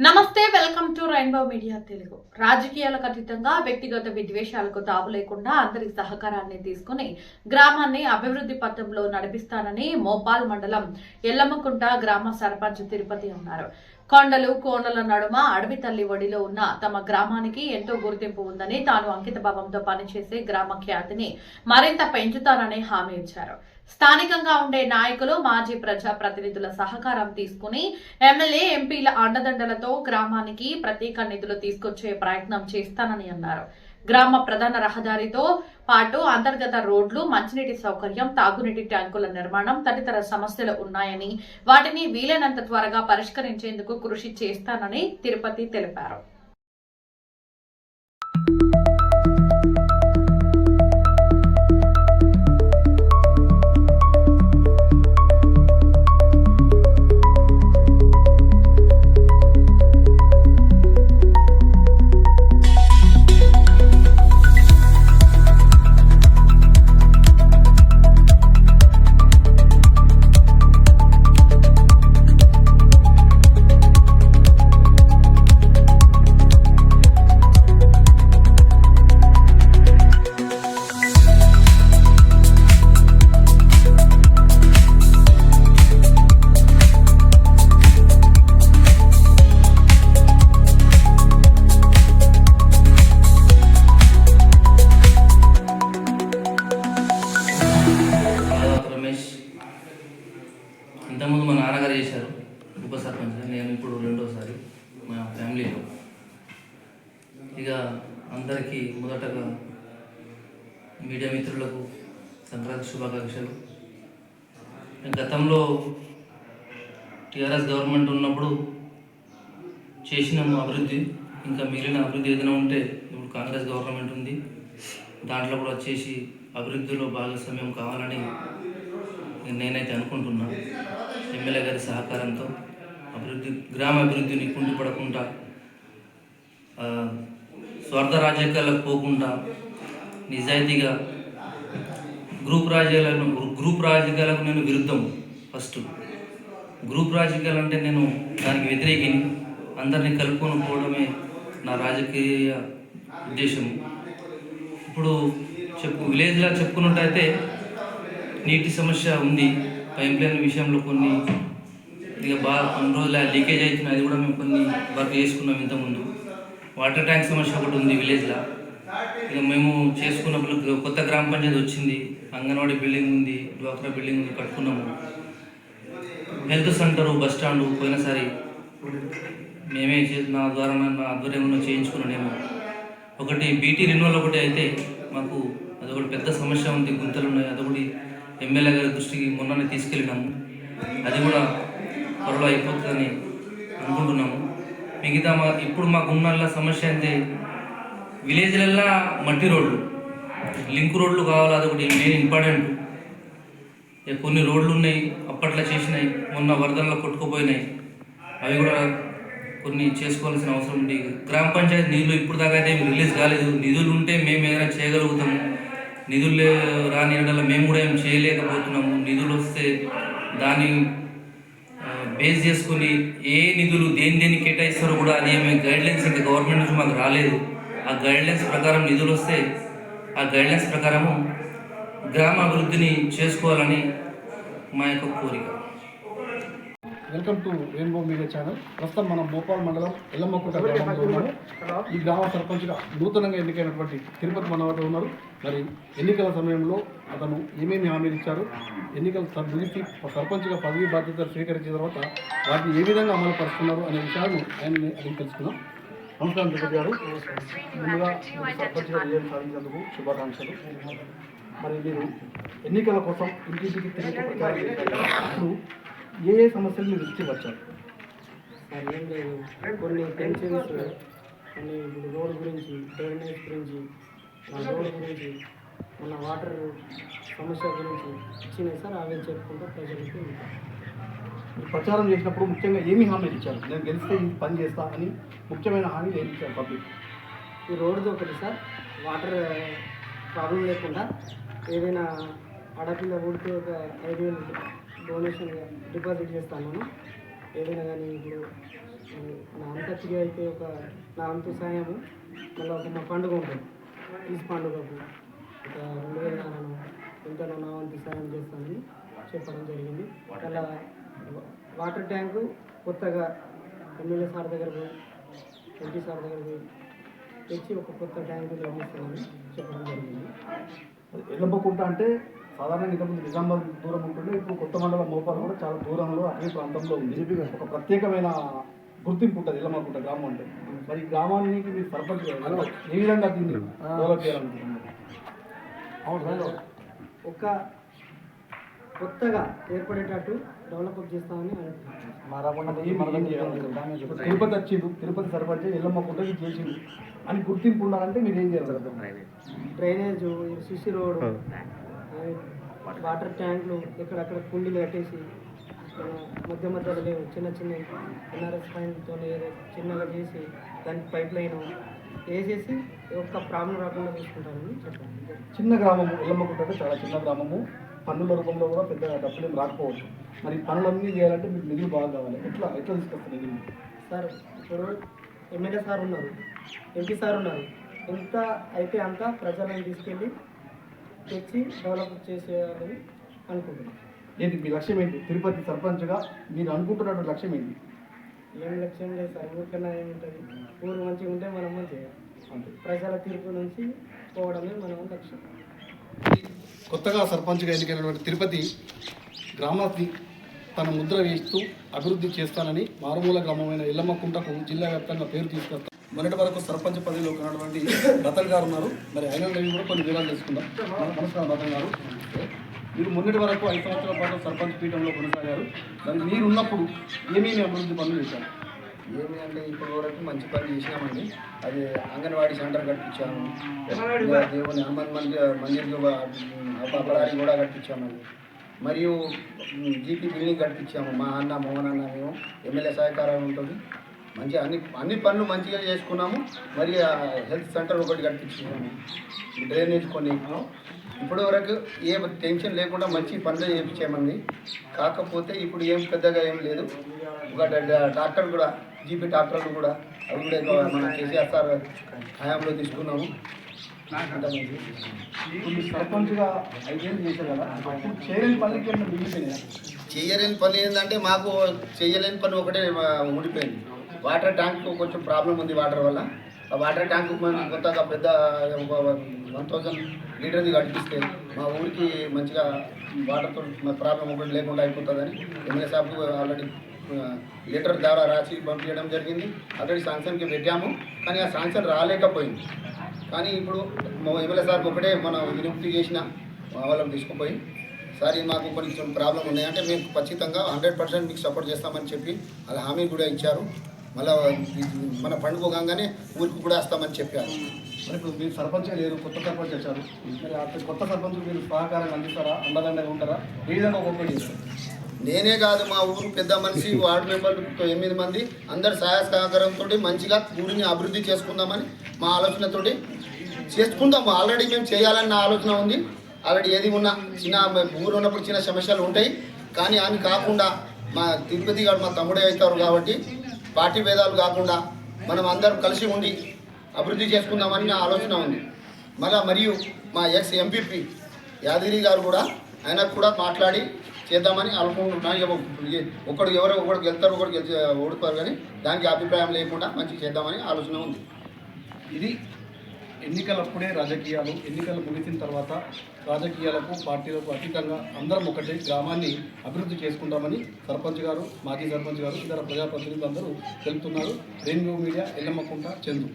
నమస్తే welcome to Rainbow media Telugu. రాజకీయాలకు అతీతంగా వ్యక్తిగత విద్వేషాలకు తావు లేకుండా అందరి సహకారాన్ని తీసుకుని గ్రామాన్ని అభివృద్ధి పథంలో నడిపిస్తానని మోపాల్ మండలం ఎల్లమ్మకుంట గ్రామ సర్పంచ్ తిరుపతి అన్నారు. కొండలు కోనల నడుమ అడవి తల్లి ఒడిలో ఉన్న తమ గ్రామానికి ఎంతో గుర్తింపు ఉందని తాను అంకిత భావంతో పనిచేసే గ్రామ ఖ్యాతిని మరింత పెంచుతానని హామీ ఇచ్చారు. స్థానికంగా ఉండే నాయకులు మాజీ ప్రజా ప్రతినిధుల సహకారం తీసుకుని ఎమ్మెల్యే ఎంపీల అండదండలతో గ్రామానికి ప్రత్యేక నిధులు తీసుకొచ్చే ప్రయత్నం చేస్తానని అన్నారు. గ్రామ ప్రధాన రహదారితో పాటు అంతర్గత రోడ్లు మంచినీటి సౌకర్యం తాగునీటి ట్యాంకుల నిర్మాణం తదితర సమస్యలు ఉన్నాయని వాటిని వీలైనంత త్వరగా పరిష్కరించేందుకు కృషి చేస్తానని తిరుపతి తెలిపారు. ఫ్యామిలీలో ఇక అందరికీ మొదటగా మీడియా మిత్రులకు సంక్రాంతి శుభాకాంక్షలు. గతంలో టీఆర్ఎస్ గవర్నమెంట్ ఉన్నప్పుడు చేసిన అభివృద్ధి ఇంకా మిగిలిన అభివృద్ధి ఏదైనా ఉంటే ఇప్పుడు కాంగ్రెస్ గవర్నమెంట్ ఉంది. దాంట్లో కూడా వచ్చేసి అభివృద్ధిలో భాగస్వామ్యం కావాలని నేనైతే అనుకుంటున్నాను ఎమ్మెల్యే గారి సహకారంతో అభివృద్ధి గ్రామ అభివృద్ధిని కుంటుపడకుండా స్వార్థ రాజకీయాలకు పోకుండా నిజాయితీగా గ్రూప్ రాజకీయాలను గ్రూప్ రాజకీయాలకు నేను విరుద్ధం ఫస్ట్. గ్రూప్ రాజకీయాలు అంటే నేను దానికి వ్యతిరేకిని. అందరినీ కలుపుకొని పోవడమే నా రాజకీయ ఉద్దేశం ఇప్పుడు చెప్పు విలేజ్లో చెప్పుకున్నట్టయితే నీటి సమస్య ఉంది. పైప్ లైన్ విషయంలో కొన్ని ఇక బాగా కొన్ని రోజులు లీకేజ్ అవుతుంది అది కూడా మేము కొన్ని వర్క్ చేసుకున్నాం ఇంతకుముందు. వాటర్ ట్యాంక్ సమస్య ఒకటి ఉంది విలేజ్లో. ఇక మేము చేసుకున్నప్పుడు కొత్త గ్రామ పంచాయతీ వచ్చింది. అంగన్వాడీ బిల్డింగ్ ఉంది డ్వాక్రా బిల్డింగ్ ఉంది కట్టుకున్నాము. హెల్త్ సెంటర్ బస్ స్టాండ్ పోయినసారి మేమే చే- నా ద్వారా నా ఆధ్వర్యంలో చేయించుకున్నాను నేను ఒకటి బీటీ రెన్యువల్ ఒకటి అయితే మాకు అదొకటి పెద్ద సమస్య ఉంది గుంతలు ఉన్నాయి. అదొకటి ఎమ్మెల్యే గారి దృష్టికి మొన్ననే తీసుకెళ్ళినాము. అది కూడా త్వరలో అయిపోతుందని అనుకుంటున్నాము. మిగతా మా ఇప్పుడు మాకు సమస్య అంటే విలేజ్లల్లో మట్టి రోడ్లు. లింక్ రోడ్లు కావాలి? అదొకటి మెయిన్ ఇంపార్టెంట్. కొన్ని రోడ్లు ఉన్నాయి అప్పట్లో చేసినాయి మొన్న వరదల్లో కొట్టుకుపోయినాయి. అవి కూడా కొన్ని చేసుకోవాల్సిన అవసరం ఉంది. గ్రామ పంచాయతీ నిధులు ఇప్పుడు దాకా అయితే రిలీజ్ కాలేదు. నిధులు ఉంటే మేము ఏదైనా చేయగలుగుతాము. నిధులు లే- రాని ఎడల మేము కూడా ఏం చేయలేకపోతున్నాము. నిధులు వస్తే దాన్ని బేస్ చేసుకొని ఏ నిధులు దేని దేని కేటాయిస్తారో కూడా అది ఏమి గైడ్లైన్స్ ఇంకా గవర్నమెంట్ నుంచి మాకు రాలేదు. ఆ గైడ్లైన్స్ ప్రకారం నిధులు వస్తే ఆ గైడ్లైన్స్ ప్రకారము గ్రామ అభివృద్ధిని చేసుకోవాలని మా యొక్క కోరిక. Welcome to Rainbow media channel. ప్రస్తుతం మనం భోపాల్ మండలం ఎల్లమ్మకుంట గ్రామంలో ఉన్నాము. ఈ గ్రామ సర్పంచ్గా నూతనంగా ఎన్నికైనటువంటి తిరుపతి మనవరు ఉన్నారు. మరి ఎన్నికల సమయంలో అతను ఏమేమి హామీలు ఇచ్చారు? ఎన్నికలు సర్- ముగిసి సర్పంచ్గా పదవి బాధ్యతలు స్వీకరించిన తర్వాత వాటిని ఏ విధంగా అమలు పరుస్తున్నారు అనే విషయాలను ఆయన అడిగి తెలుసుకుందాం. నమస్కారం తిరుపతి గారు. ముందుగా సర్పంచ్గా విజయం సాధించినందుకు శుభాకాంక్షలు. మరి మీరు ఎన్నికల కోసం ఇంటింటికి తిరిగి ప్రచారం చేశారు ఏ ఏ సమస్యలు మీరు దృష్టికి వచ్చారు? సార్ ఏం లేదు కొన్ని పెన్షన్స్ కొన్ని ఇప్పుడు రోడ్ గురించి డ్రైనేజ్ గురించి మన రోడ్ గురించి మన వాటర్ సమస్య గురించి ఇచ్చినాయి సార్ అవే చెప్పుకుంటూ ప్రజలకి ప్రచారం చేసినప్పుడు ముఖ్యంగా ఏమి హామీలు ఇచ్చారు? నేను గెలిస్తే ఈ పని చేస్తా అని ముఖ్యమైన హామీలు ఏమి ఇచ్చారు పబ్లిక్ ఈ రోడ్ది ఒకటి సార్ వాటర్ ప్రాబ్లం లేకుండా ఏదైనా ఆడపిల్ల ఊడితే ఒక ఐదు వేలు డొనేషన్ డిపాజిట్ చేస్తాను ఏదైనా కానీ ఇప్పుడు నా అంత ఖర్చుకి అయితే ఒక నా అంత సాయము మళ్ళీ ఒక మా పండుగ ఉంటుంది. ఈ పండుగకు ఒక రెండు వేల నాలుగు ఎంతనో నా వంతు సాయం చేస్తానని చెప్పడం జరిగింది. అలా వాటర్ ట్యాంకు కొత్తగా ఎమ్మెల్యే సార్ దగ్గర పోయి ఎంపీ సార్ దగ్గర పోయి తెచ్చి ఒక కొత్త ట్యాంకు నిర్మిస్తామని చెప్పడం జరిగింది. ఎల్లమ్మకుంట అంటే సాధారణంగా ఇంతకుముందు నిజామాబాద్ దూరం ఉంటుండే ఇప్పుడు కొత్త మండలం మోపాలు కూడా చాలా దూరంలో అటవీ ప్రాంతంలో ఉంది. ఒక ప్రత్యేకమైన గుర్తింపు ఉంటుంది ఎల్లమ్మకుంట గ్రామం అంటే. మరి గ్రామానికి మీరు సర్పంచ్ ఏ విధంగా దీన్ని డెవలప్ చేయాలనుకుంటున్నారు? అవును ఒక కొత్తగా ఏర్పడేటట్టు డెవలప్ చేస్తామని తిరుపతి వచ్చిండు. తిరుపతి సర్పంచ్ ఎల్లమ్మకుంట ఇది చేసిండు. అని గుర్తింపు ఉండాలంటే మీరు ఏం చేయాలి? డ్రైనేజ్ సిసి రోడ్ వాటర్ ట్యాంకులు ఇక్కడక్కడ కుండీలు కట్టేసి మధ్య మధ్యలో లేవు చిన్న చిన్న ఎన్ఆర్ఎస్ పాయింట్తో చిన్నగా చేసి దానికి పైప్ లైన్ వేసేసి ఒక్క ప్రాబ్లం రాకుండా చూసుకుంటారని చెప్పండి. చిన్న గ్రామము ఎల్లమ్మకుంట చాలా చిన్న గ్రామము. పన్నుల రూపంలో కూడా పెద్ద డబ్బులు ఏం రాకపోవచ్చు. మరి పనులన్నీ చేయాలంటే మీకు నిధులు బాగా కావాలి. ఎట్లా ఎట్లా తీసుకొస్తారు నిధులు? సార్ ఇప్పుడు ఎమ్మెల్యే సార్ ఉన్నారు ఎంపీ సార్ ఉన్నారు. ఎంత అయితే అంత ప్రజలను తీసుకెళ్ళి తెచ్చి డెవలప్ చేసేయాలని అనుకుంటున్నాను ఏంటి మీ లక్ష్యం ఏంటి? తిరుపతి సర్పంచ్గా మీరు అనుకుంటున్న లక్ష్యం ఏంటి? ఏం లక్ష్యం లేదు సార్ ఊరికన్నా ఏముంటుంది ఊరు మంచిగా ఉంటే మనం మంచిగా ప్రజల తీర్పు నుంచి పోవడమే మనం లక్ష్యం. కొత్తగా సర్పంచ్గా ఎన్నికైనటువంటి తిరుపతి గ్రామాన్ని తన ముద్ర వేస్తూ అభివృద్ధి చేస్తానని మారుమూల గ్రామమైన ఎల్లమ్మకుంటకు జిల్లా వ్యాప్తంగా పేరు తీసుకొస్తాను మొన్నటి వరకు సర్పంచ్ పదవిలో ఉన్నటువంటి రతన్ గారు ఉన్నారు. మరి ఆయన కూడా కొన్ని వివరాలు తెలుసుకుందాం. నమస్కారం రతన్ గారు. మీరు మొన్నటి వరకు ఐదు సంవత్సరాల పాటు సర్పంచ్ పీఠంలో కొనసాగారు. మరి మీరు ఉన్నప్పుడు ఏమేమి అభివృద్ధి పనులు చేశారు? ఏమి అంటే ఇప్పటి వరకు మంచి పని చేసినామండి. అది అంగన్వాడీ సెంటర్ కట్టించాము. దేవుని హనుమాన్ మందిర్ మందిర్ అప్పడారి కూడా కట్టించామండి మరియు జీపీ బిల్డింగ్ కట్టించాము. మా అన్న మోహన్ అన్న మేము ఎమ్మెల్యే సహకారం ఉంటుంది. మంచిగా అన్ని అన్ని పనులు మంచిగా చేసుకున్నాము. మరి హెల్త్ సెంటర్ ఒకటి కట్టించాము డ్రైనేజ్ కొన్ని ఇప్పటి వరకు ఏ టెన్షన్ లేకుండా మంచి పనులు చేయించామండి కాకపోతే ఇప్పుడు ఏం పెద్దగా ఏం లేదు. ఒక డాక్టర్ కూడా జీపీ డాక్టర్లు కూడా అవి కూడా మనం కేసీఆర్ సార్ హయాంలో తీసుకున్నాము. సర్పంచ్గా ఐదేళ్ళు చేశారు కదా ఇప్పుడు చేయలేని పనులకి ఏమైనా మిగిలిపోయినాయా? చెయ్యలేని పని ఏంటంటే మాకు చెయ్యలేని పని ఒకటే ఉండిపోయింది వాటర్ ట్యాంక్ కొంచెం ప్రాబ్లం ఉంది వాటర్ వల్ల. ఆ వాటర్ ట్యాంక్ మనం కొత్తగా పెద్ద ఒక వన్ థౌజండ్ లీటర్ది కట్టిస్తే మా ఊరికి మంచిగా వాటర్తో ప్రాబ్లం ఒకటి లేకుండా అయిపోతుందని ఎమ్మెల్యే సాబ్కు ఆల్రెడీ లీటర్ ద్వారా రాసి పంపించడం జరిగింది. ఆల్రెడీ శాంక్షన్కి పెట్టాము. కానీ ఆ శాంక్షన్ రాలేకపోయింది. కానీ ఇప్పుడు ఎమ్మెల్యే సార్కి ఒకటే మనం విజ్ఞప్తి చేసిన వాళ్ళని తీసుకుపోయి సార్ మాకు కొంచెం ప్రాబ్లం ఉన్నాయి. అంటే మేము ఖచ్చితంగా హండ్రెడ్ పర్సెంట్ మీకు సపోర్ట్ చేస్తామని చెప్పి అలా హామీ కూడా ఇచ్చారు. మళ్ళీ మన పండుగ కాగానే ఊరికి కూడా వస్తామని చెప్పారు. మరి ఇప్పుడు మీరు సర్పంచ్ లేరు కొత్త సర్పంచ్ వచ్చారు. మరి ఆ కొత్త సర్పంచ్ మీరు సహకారం అందిస్తారా? అండదండగా ఉంటారా? ఏ విధంగా కోఆపరేట్ చేస్తారు? నేనే కాదు మా ఊరు పెద్ద మనిషి వార్డు మెంబర్లు ఎనిమిది మంది అందరు సహాయ సహకారంతో మంచిగా ఊరిని అభివృద్ధి చేసుకుందామని మా ఆలోచనతోటి చేసుకుందాం ఆల్రెడీ మేము చేయాలన్న ఆలోచన ఉంది. ఆల్రెడీ ఏది ఉన్నా చిన్న ఊరు ఉన్నప్పుడు చిన్న సమస్యలు ఉంటాయి. కానీ అని కాకుండా మా తిరుపతి గారు మా తమ్ముడే అవుతారు కాబట్టి పార్టీ భేదాలు కాకుండా మనం అందరం కలిసి ఉండి అభివృద్ధి చేసుకుందామని నా ఆలోచన ఉంది. మళ్ళా మరియు మా ఎక్స్ ఎంపీపీ యాదగిరి గారు కూడా ఆయన కూడా మాట్లాడి చేద్దామని అనుకుంటున్నాను ఒకడు ఎవరో ఒకడు గెలుతారు ఒకడు గెలిచి ఓడిపోరు కానీ దానికి అభిప్రాయం లేకుండా మంచి చేద్దామని ఆలోచన ఉంది. ఇది ఎన్నికలప్పుడే రాజకీయాలు ఎన్నికలు ముగిసిన తర్వాత రాజకీయాలకు పార్టీలకు అతీతంగా అందరం ఒకటే గ్రామాన్ని అభివృద్ధి చేసుకుంటామని సర్పంచ్ గారు మాజీ సర్పంచ్ గారు ఇతర ప్రజాప్రతినిధులు అందరూ తెలుపుతున్నారు. Rainbow media Yellammakunta Chandu.